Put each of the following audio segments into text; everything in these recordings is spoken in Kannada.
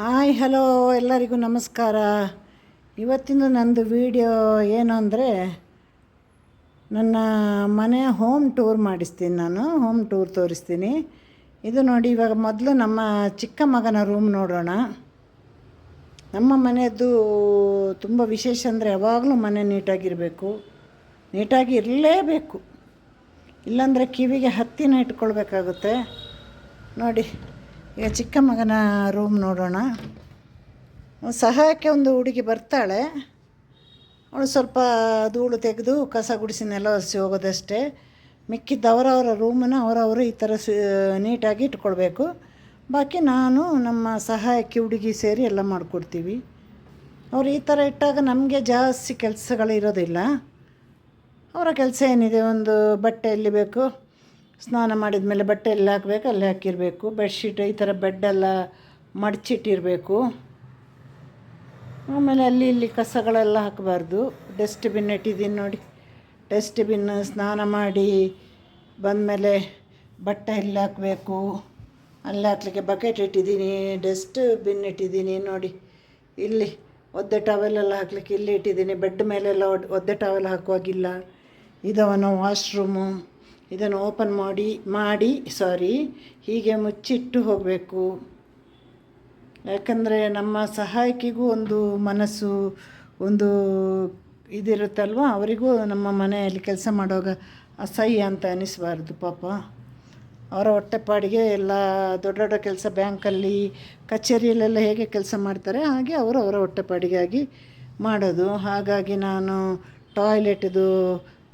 ಹಾಯ್, ಹಲೋ, ಎಲ್ಲರಿಗೂ ನಮಸ್ಕಾರ. ಇವತ್ತಿನ ನಂದು ವಿಡಿಯೋ ಏನು ಅಂದರೆ ನನ್ನ ಮನೆ ಹೋಮ್ ಟೂರ್ ಮಾಡಿಸ್ತೀನಿ ನಾನು, ಹೋಮ್ ಟೂರ್ ತೋರಿಸ್ತೀನಿ. ಇದು ನೋಡಿ, ಇವಾಗ ಮೊದಲು ನಮ್ಮ ಚಿಕ್ಕ ಮಗನ ರೂಮ್ ನೋಡೋಣ. ನಮ್ಮ ಮನೆಯದ್ದು ತುಂಬ ವಿಶೇಷ ಅಂದರೆ ಯಾವಾಗಲೂ ಮನೆ ನೀಟಾಗಿರಬೇಕು. ನೀಟಾಗಿ ಇರಲೇಬೇಕು. ಇಲ್ಲಾಂದರೆ ಕಿವಿಗೆ ಹತ್ತಿನ ಇಟ್ಕೊಳ್ಬೇಕಾಗುತ್ತೆ. ನೋಡಿ ಈಗ ಚಿಕ್ಕ ಮಗನ ರೂಮ್ ನೋಡೋಣ. ಸಹಾಯಕ್ಕೆ ಒಂದು ಹುಡುಗಿ ಬರ್ತಾಳೆ. ಅವಳು ಸ್ವಲ್ಪ ಧೂಳು ತೆಗೆದು ಕಸ ಗುಡಿಸಿ ನೆಲ ಒರೆಸಿ ಹೋಗೋದಷ್ಟೇ. ಮಿಕ್ಕಿದ್ದ ಅವರವರ ರೂಮನ್ನ ಅವರವರು ಈ ಥರ ಸಿ, ನೀಟಾಗಿ ಇಟ್ಕೊಳ್ಬೇಕು. ಬಾಕಿ ನಾನು ನಮ್ಮ ಸಹಾಯಕ್ಕೆ ಹುಡುಗಿ ಸೇರಿ ಎಲ್ಲ ಮಾಡಿಕೊಡ್ತೀವಿ. ಅವ್ರು ಈ ಥರ ಇಟ್ಟಾಗ ನಮಗೆ ಜಾಸ್ತಿ ಕೆಲಸಗಳಿರೋದಿಲ್ಲ. ಅವರ ಕೆಲಸ ಏನಿದೆ? ಒಂದು ಬಟ್ಟೆ ಎಲ್ಲಿ ಬೇಕು? ಸ್ನಾನ ಮಾಡಿದ ಮೇಲೆ ಬಟ್ಟೆ ಎಲ್ಲ ಹಾಕಬೇಕು, ಅಲ್ಲಿ ಹಾಕಿರಬೇಕು. ಬೆಡ್ಶೀಟ್ ಈ ಥರ ಬೆಡ್ಡೆಲ್ಲ ಮಡಚಿಟ್ಟಿರಬೇಕು. ಆಮೇಲೆ ಅಲ್ಲಿ ಇಲ್ಲಿ ಕಸಗಳೆಲ್ಲ ಹಾಕಬಾರ್ದು. ಡಸ್ಟ್ಬಿನ್ ಇಟ್ಟಿದ್ದೀನಿ ನೋಡಿ. ಡಸ್ಟ್ಬಿನ್ ಸ್ನಾನ ಮಾಡಿ ಬಂದಮೇಲೆ ಬಟ್ಟೆ ಎಲ್ಲ ಹಾಕಬೇಕು. ಅಲ್ಲಿ ಹಾಕ್ಲಿಕ್ಕೆ ಬಕೆಟ್ ಇಟ್ಟಿದ್ದೀನಿ ಡಸ್ಟ್ಬಿನ್ ಇಟ್ಟಿದ್ದೀನಿ ನೋಡಿ. ಇಲ್ಲಿ ಒದ್ದೆ ಟವೆಲೆಲ್ಲ ಹಾಕ್ಲಿಕ್ಕೆ ಇಲ್ಲಿ ಇಟ್ಟಿದ್ದೀನಿ. ಬೆಡ್ ಮೇಲೆಲ್ಲ ಒದ್ದೆ ಟವೆಲ್ ಹಾಕುವಾಗಿಲ್ಲ. ಇದವನು ವಾಶ್ರೂಮು ಇದನ್ನು ಓಪನ್ ಮಾಡಿ ಮಾಡಿ, ಸಾರಿ, ಹೀಗೆ ಮುಚ್ಚಿಟ್ಟು ಹೋಗಬೇಕು. ಯಾಕಂದರೆ ನಮ್ಮ ಸಹಾಯಕಿಗೂ ಒಂದು ಮನಸ್ಸು, ಒಂದು ಇದಿರುತ್ತಲ್ವ? ಅವರಿಗೂ ನಮ್ಮ ಮನೆಯಲ್ಲಿ ಕೆಲಸ ಮಾಡುವಾಗ ಅಸಹ್ಯ ಅಂತ ಅನ್ನಿಸಬಾರ್ದು ಪಾಪ. ಅವರ ಹೊಟ್ಟೆಪಾಡಿಗೆ ಎಲ್ಲ ದೊಡ್ಡ ದೊಡ್ಡ ಕೆಲಸ ಬ್ಯಾಂಕಲ್ಲಿ, ಕಚೇರಿಯಲ್ಲೆಲ್ಲ ಹೇಗೆ ಕೆಲಸ ಮಾಡ್ತಾರೆ, ಹಾಗೆ ಅವರು ಅವರ ಹೊಟ್ಟೆಪಾಡಿಗಾಗಿ ಮಾಡೋದು. ಹಾಗಾಗಿ ನಾನು ಟಾಯ್ಲೆಟ್ದು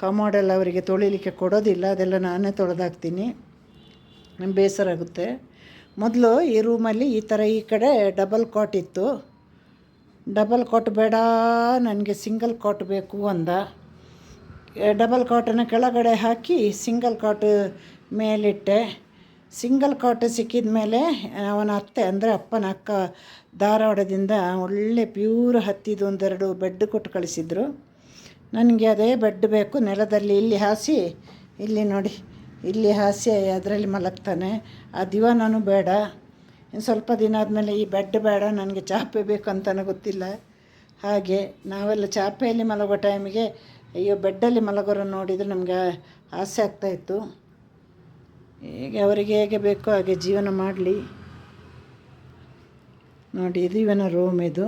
ಕಮೋಡೆಲ್ಲ ಅವರಿಗೆ ತೊಳಿಲಿಕ್ಕೆ ಕೊಡೋದಿಲ್ಲ, ಅದೆಲ್ಲ ನಾನೇ ತೊಳೆದಾಕ್ತೀನಿ. ನಂಗೆ ಬೇಸರ ಆಗುತ್ತೆ. ಮೊದಲು ಈ ರೂಮಲ್ಲಿ ಈ ಥರ ಈ ಕಡೆ ಡಬಲ್ ಕಾಟ್ ಇತ್ತು. ಡಬಲ್ ಕಾಟ್ ಬೇಡ, ನನಗೆ ಸಿಂಗಲ್ ಕಾಟ್ ಬೇಕು ಅಂದ. ಡಬಲ್ ಕಾಟನ್ನು ಕೆಳಗಡೆ ಹಾಕಿ ಸಿಂಗಲ್ ಕಾಟ್ ಮೇಲಿಟ್ಟೆ. ಸಿಂಗಲ್ ಕಾಟ್ ಸಿಕ್ಕಿದ ಮೇಲೆ ಅವನ ಅತ್ತೆ, ಅಂದರೆ ಅಪ್ಪನ ಅಕ್ಕ ಧಾರವಾಡದಿಂದ ಒಳ್ಳೆ ಪ್ಯೂರ್ ಹತ್ತಿದೊಂದೆರಡು ಬೆಡ್ ಕೊಟ್ಟು ಕಳಿಸಿದ್ರು. ನನಗೆ ಅದೇ ಬೆಡ್ ಬೇಕು, ನೆಲದಲ್ಲಿ ಇಲ್ಲಿ ಹಾಸಿ, ಇಲ್ಲಿ ನೋಡಿ, ಇಲ್ಲಿ ಹಾಸಿ ಅದರಲ್ಲಿ ಮಲಗ್ತಾನೆ. ಆ ದಿವಾನೂ ಬೇಡ. ಇನ್ನು ಸ್ವಲ್ಪ ದಿನ ಆದಮೇಲೆ ಈ ಬೆಡ್ ಬೇಡ, ನನಗೆ ಚಾಪೆ ಬೇಕು ಅಂತಲೂ ಗೊತ್ತಿಲ್ಲ. ಹಾಗೆ ನಾವೆಲ್ಲ ಚಾಪೆಯಲ್ಲಿ ಮಲಗೋ ಟೈಮಿಗೆ ಅಯ್ಯೋ, ಬೆಡ್ಡಲ್ಲಿ ಮಲಗೋರು ನೋಡಿದರೆ ನಮಗೆ ಆಸೆ ಆಗ್ತಾಯಿತ್ತು ಹೀಗೆ ಅವರಿಗೆ ಹೇಗೆ ಬೇಕೋ ಹಾಗೆ ಜೀವನ ಮಾಡಲಿ. ನೋಡಿ ಇದು ಇವನ ರೂಮ್ ಇದು.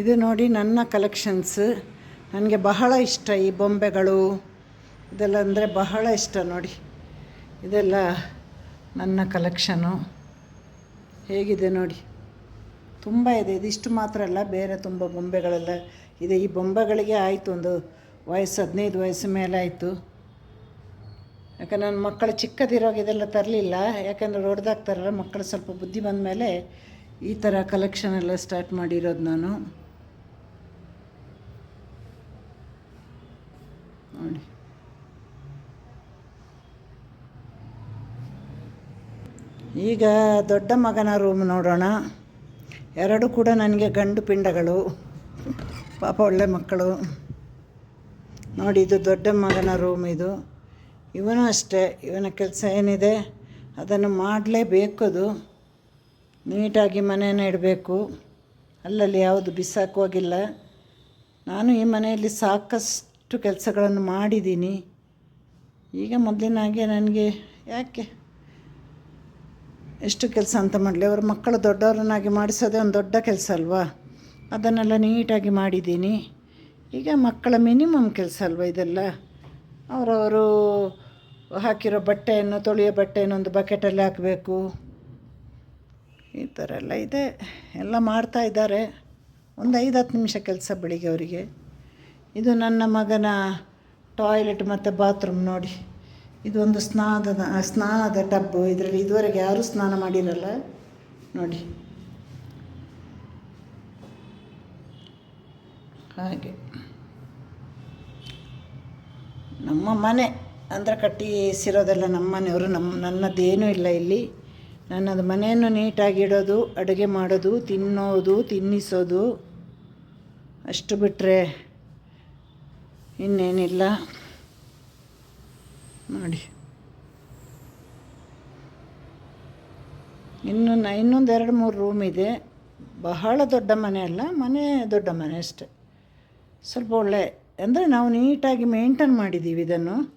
ಇದು ನೋಡಿ ನನ್ನ ಕಲೆಕ್ಷನ್ಸ್ ನನಗೆ ಬಹಳ ಇಷ್ಟ ಈ ಬೊಂಬೆಗಳು. ಇದೆಲ್ಲ ಅಂದರೆ ಬಹಳ ಇಷ್ಟ ನೋಡಿ. ಇದೆಲ್ಲ ನನ್ನ ಕಲೆಕ್ಷನು ಹೇಗಿದೆ ನೋಡಿ. ತುಂಬ ಇದೆ. ಇದಿಷ್ಟು ಮಾತ್ರ ಅಲ್ಲ, ಬೇರೆ ತುಂಬ ಬೊಂಬೆಗಳೆಲ್ಲ ಇದೆ. ಈ ಬೊಂಬೆಗಳಿಗೆ ಆಯಿತು ಒಂದು ವಯಸ್ಸು, ಹದಿನೈದು ವಯಸ್ಸು ಮೇಲೆ ಆಯಿತು. ಯಾಕೆ ನನ್ನ ಮಕ್ಕಳು ಚಿಕ್ಕದಿರೋಗ ಇದೆಲ್ಲ ತರಲಿಲ್ಲ. ಯಾಕಂದರೆ ಹೊಡೆದಾಗ್ತಾರಲ್ಲ ಮಕ್ಕಳು ಸ್ವಲ್ಪ ಬುದ್ಧಿ ಬಂದ ಮೇಲೆ ಈ ಥರ ಕಲೆಕ್ಷನ್ ಎಲ್ಲ ಸ್ಟಾರ್ಟ್ ಮಾಡಿರೋದು ನಾನು ನೋಡಿ ಈಗ ದೊಡ್ಡ ಮಗನ ರೂಮ್ ನೋಡೋಣ. ಎರಡು ಕೂಡ ನನಗೆ ಗಂಡು ಪಿಂಡಗಳು. ಪಾಪ ಒಳ್ಳೆ ಮಕ್ಕಳು. ನೋಡಿ, ಇದು ದೊಡ್ಡ ಮಗನ ರೂಮ್ ಇದು. ಇವನು ಅಷ್ಟೇ. ಇವನ ಕೆಲಸ ಏನಿದೆ? ಅದನ್ನು ಅದು. ನೀಟಾಗಿ ಮನೆಯನ್ನು ಇಡಬೇಕು. ಅಲ್ಲಲ್ಲಿ ಯಾವುದು ಬಿಸಾಕುವಾಗಿಲ್ಲ ನಾನು ಈ ಮನೆಯಲ್ಲಿ ಸಾಕಷ್ಟು ಕೆಲಸಗಳನ್ನು ಮಾಡಿದ್ದೀನಿ. ಈಗ ಮೊದಲಿನ ಹಾಗೆ ನನಗೆ ಯಾಕೆ ಎಷ್ಟು ಕೆಲಸ ಅಂತ ಮಾಡಲಿ, ಅವ್ರ ಮಕ್ಕಳು ದೊಡ್ಡವ್ರನ್ನಾಗಿ ಮಾಡಿಸೋದೇ ಒಂದು ದೊಡ್ಡ ಕೆಲಸ ಅಲ್ವಾ? ಅದನ್ನೆಲ್ಲ ನೀಟಾಗಿ ಮಾಡಿದ್ದೀನಿ. ಈಗ ಮಕ್ಕಳ ಮಿನಿಮಮ್ ಕೆಲಸ ಅಲ್ವಾ ಇದೆಲ್ಲ? ಅವರವರು ಹಾಕಿರೋ ಬಟ್ಟೆಯನ್ನು, ತೊಳೆಯೋ ಬಟ್ಟೆಯನ್ನು ಒಂದು ಬಕೆಟಲ್ಲಿ ಹಾಕಬೇಕು. ಈ ಥರ ಎಲ್ಲ ಇದೆ. ಎಲ್ಲ ಮಾಡ್ತಾ ಇದ್ದಾರೆ. ಒಂದು ಐದು ಹತ್ತು ನಿಮಿಷ ಕೆಲಸ ಬೆಳಿಗ್ಗೆ ಅವರಿಗೆ. ಇದು ನನ್ನ ಮಗನ ಟಾಯ್ಲೆಟ್ ಮತ್ತು ಬಾತ್ರೂಮ್ ನೋಡಿ. ಇದೊಂದು ಸ್ನಾನದ ಸ್ನಾನದ ಟಬ್ ಇದರಲ್ಲಿ ಇದುವರೆಗೆ ಯಾರೂ ಸ್ನಾನ ಮಾಡಿರಲ್ಲ. ನೋಡಿ. ಹಾಗೆ. ನಮ್ಮ ಮನೆ ಅಂದರೆ ಕಟ್ಟಿಸಿರೋದೆಲ್ಲ ನಮ್ಮ ಮನೆಯವರು. ನಮ್ಮ, ನನ್ನದೇನೂ ಇಲ್ಲ ಇಲ್ಲಿ. ನನ್ನದು ಮನೆಯನ್ನು ನೀಟಾಗಿ ಇಡೋದು, ಅಡುಗೆ ಮಾಡೋದು, ತಿನ್ನೋದು, ತಿನ್ನಿಸೋದು ಅಷ್ಟು ಬಿಟ್ಟರೆ ಇನ್ನೇನಿಲ್ಲ. ನೋಡಿ. ಇನ್ನು ನ- ಇನ್ನೊಂದು ಎರಡು ಮೂರು ರೂಮ್ ಇದೆ. ಬಹಳ ದೊಡ್ಡ ಮನೆ ಅಲ್ಲ, ಮನೆ ದೊಡ್ಡ ಮನೆ ಅಷ್ಟೆ. ಸ್ವಲ್ಪ ಒಳ್ಳೆ ಅಂದರೆ ನಾವು ನೀಟಾಗಿ ಮೇಂಟೈನ್ ಮಾಡಿದ್ದೀವಿ ಇದನ್ನು.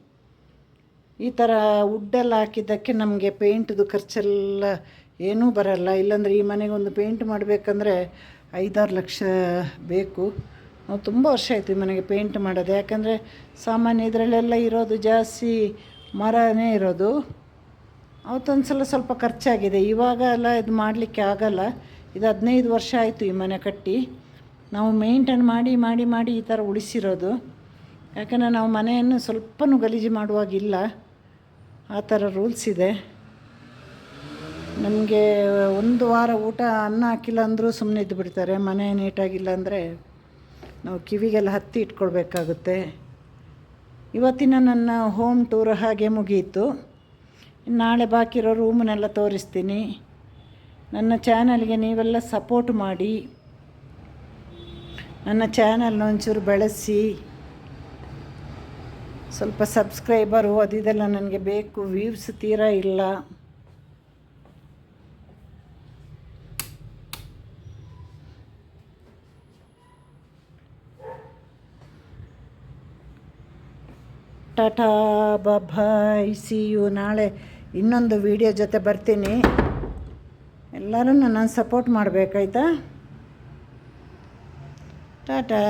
ಈ ಥರ ವುಡ್ಡೆಲ್ಲ ಹಾಕಿದ್ದಕ್ಕೆ ನಮಗೆ ಪೇಂಟ್ದು ಖರ್ಚೆಲ್ಲ ಏನೂ ಬರಲ್ಲ. ಇಲ್ಲಾಂದರೆ ಈ ಮನೆಗೆ ಒಂದು ಪೇಂಟ್ ಮಾಡಬೇಕಂದ್ರೆ ಐದಾರು ಲಕ್ಷ ಬೇಕು. ನಾವು ತುಂಬ ವರ್ಷ ಆಯಿತು ಈ ಮನೆಗೆ ಪೇಂಟ್ ಮಾಡೋದು. ಯಾಕಂದರೆ ಸಾಮಾನ್ಯ ಇದರಲ್ಲೆಲ್ಲ ಇರೋದು ಜಾಸ್ತಿ ಮರನೇ ಇರೋದು. ಅವತ್ತೊಂದು ಸಲ ಸ್ವಲ್ಪ ಖರ್ಚಾಗಿದೆ. ಇವಾಗ ಎಲ್ಲ ಇದು ಮಾಡಲಿಕ್ಕೆ ಆಗಲ್ಲ. ಇದು ಹದಿನೈದು ವರ್ಷ ಆಯಿತು ಈ ಮನೆ ಕಟ್ಟಿ. ನಾವು ಮೇಂಟೈನ್ ಮಾಡಿ ಮಾಡಿ ಮಾಡಿ ಈ ಥರ ಉಳಿಸಿರೋದು. ಯಾಕಂದರೆ ನಾವು ಮನೆಯನ್ನು ಸ್ವಲ್ಪನೂ ಗಲೀಜು ಮಾಡುವಾಗಿಲ್ಲ ಆ ಥರ ರೂಲ್ಸ್ ಇದೆ. ನಮಗೆ ಒಂದು ವಾರ ಊಟ ಅನ್ನ ಹಾಕಿಲ್ಲ ಅಂದರೂ ಸುಮ್ಮನೆ ಇದ್ದು ಬಿಡ್ತಾರೆ ಮನೆ ನೀಟಾಗಿಲ್ಲ ಅಂದರೆ ನಾವು ಕಿವಿಗೆಲ್ಲ ಹತ್ತಿ ಇಟ್ಕೊಳ್ಬೇಕಾಗುತ್ತೆ. ಇವತ್ತಿನ ನನ್ನ ಹೋಮ್ ಟೂರ್ ಹಾಗೆ ಮುಗಿಯಿತು ನಾಳೆ ಬಾಕಿರೋ ರೂಮನ್ನೆಲ್ಲ ತೋರಿಸ್ತೀನಿ. ನನ್ನ ಚಾನಲ್ಗೆ ನೀವೆಲ್ಲ ಸಪೋರ್ಟ್ ಮಾಡಿ. ನನ್ನ ಚಾನಲ್ನ ಒಂಚೂರು ಬೆಳೆಸಿ. ಸ್ವಲ್ಪ ಸಬ್ಸ್ಕ್ರೈಬರು ಅದಿದೆಲ್ಲ ನನಗೆ ಬೇಕು ವ್ಯೂವ್ಸ್ ತೀರಾ ಇಲ್ಲ. ಟಾಟಾ ಬಬಾಯ್ ಸಿ ಯು ನಾಳೆ. ಇನ್ನೊಂದು ವಿಡಿಯೋ ಜೊತೆ ಬರ್ತೀನಿ. ಎಲ್ಲರೂ ನನ್ನ ಸಪೋರ್ಟ್ ಮಾಡಬೇಕಾಯ್ತಾ? ಟಾಟಾ.